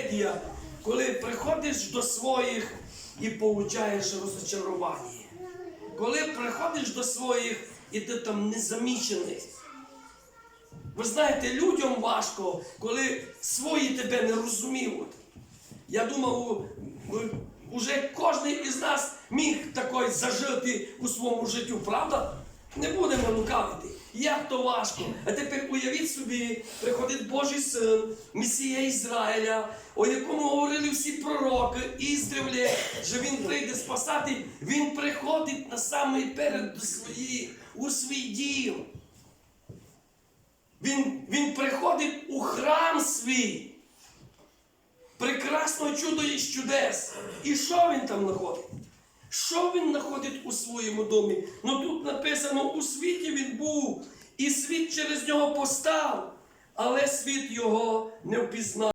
трагедія, коли приходиш до своїх і получаєш розочарування. Коли приходиш до своїх і ти там незамічений. Ви знаєте, людям важко, коли свої тебе не розуміють. Я думав, уже кожен із нас міг такой зажити у своєму життю, правда? Не будемо лукавити. Як то важко. А тепер уявіть собі, приходить Божий син, Месія Ізраїля, о якому говорили всі пророки, іздревле, що він прийде спасати. Він приходить на самий перед до своїх, у свій дім. Він, він приходить у храм свій. Прекрасного чудо і чудес. І що він там знаходить? Що він знаходить у своєму домі? Ну тут написано, у світі він був, і світ через нього постав, але світ його не впізнав.